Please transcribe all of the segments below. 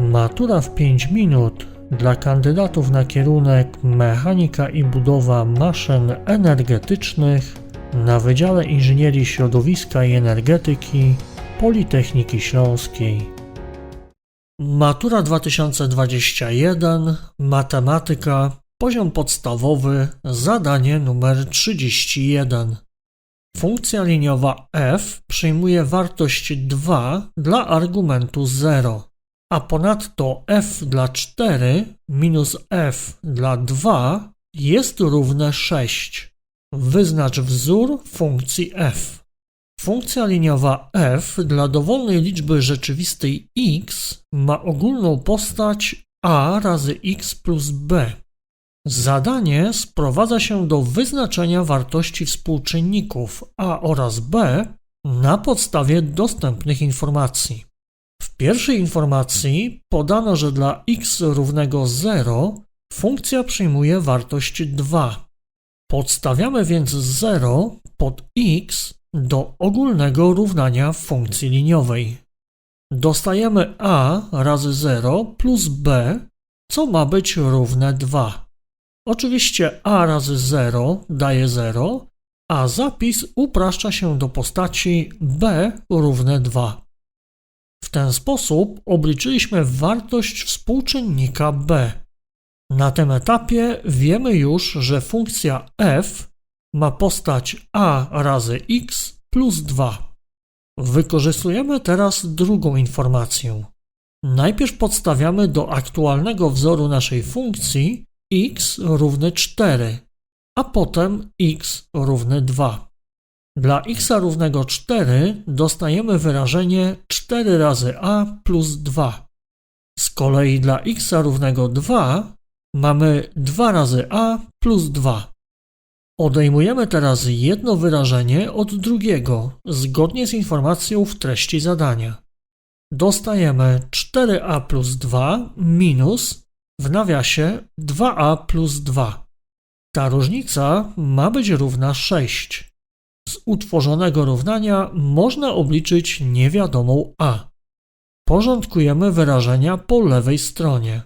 Matura w 5 minut dla kandydatów na kierunek Mechanika i budowa maszyn energetycznych na Wydziale Inżynierii Środowiska i Energetyki Politechniki Śląskiej. Matura 2021, matematyka, poziom podstawowy, zadanie numer 31. Funkcja liniowa f przyjmuje wartość 2 dla argumentu 0, a ponadto f dla 4 minus f dla 2 jest równe 6. Wyznacz wzór funkcji f. Funkcja liniowa f dla dowolnej liczby rzeczywistej x ma ogólną postać a razy x plus b. Zadanie sprowadza się do wyznaczenia wartości współczynników a oraz b na podstawie dostępnych informacji. Pierwszej informacji podano, że dla x równego 0 funkcja przyjmuje wartość 2. Podstawiamy więc 0 pod x do ogólnego równania funkcji liniowej. Dostajemy a razy 0 plus b, co ma być równe 2. Oczywiście a razy 0 daje 0, a zapis upraszcza się do postaci b równe 2. W ten sposób obliczyliśmy wartość współczynnika b. Na tym etapie wiemy już, że funkcja f ma postać a razy x plus 2. Wykorzystujemy teraz drugą informację. Najpierw podstawiamy do aktualnego wzoru naszej funkcji x równy 4, a potem x równy 2. Dla x równego 4 dostajemy wyrażenie 4 razy a plus 2. Z kolei dla x równego 2 mamy 2 razy a plus 2. Odejmujemy teraz jedno wyrażenie od drugiego, zgodnie z informacją w treści zadania. Dostajemy 4a plus 2 minus w nawiasie 2a plus 2. Ta różnica ma być równa 6. Z utworzonego równania można obliczyć niewiadomą a. Porządkujemy wyrażenia po lewej stronie.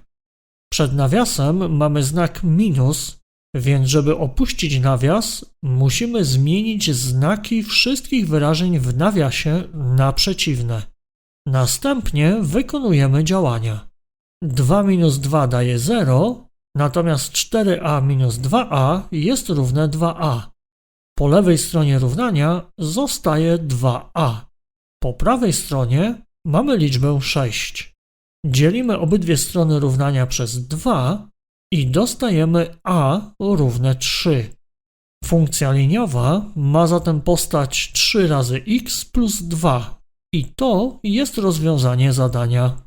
Przed nawiasem mamy znak minus, więc żeby opuścić nawias, musimy zmienić znaki wszystkich wyrażeń w nawiasie na przeciwne. Następnie wykonujemy działania. 2 minus 2 daje 0, natomiast 4a minus 2a jest równe 2a. Po lewej stronie równania zostaje 2a. Po prawej stronie mamy liczbę 6. Dzielimy obydwie strony równania przez 2 i dostajemy a równe 3. Funkcja liniowa ma zatem postać 3 razy x plus 2 i to jest rozwiązanie zadania.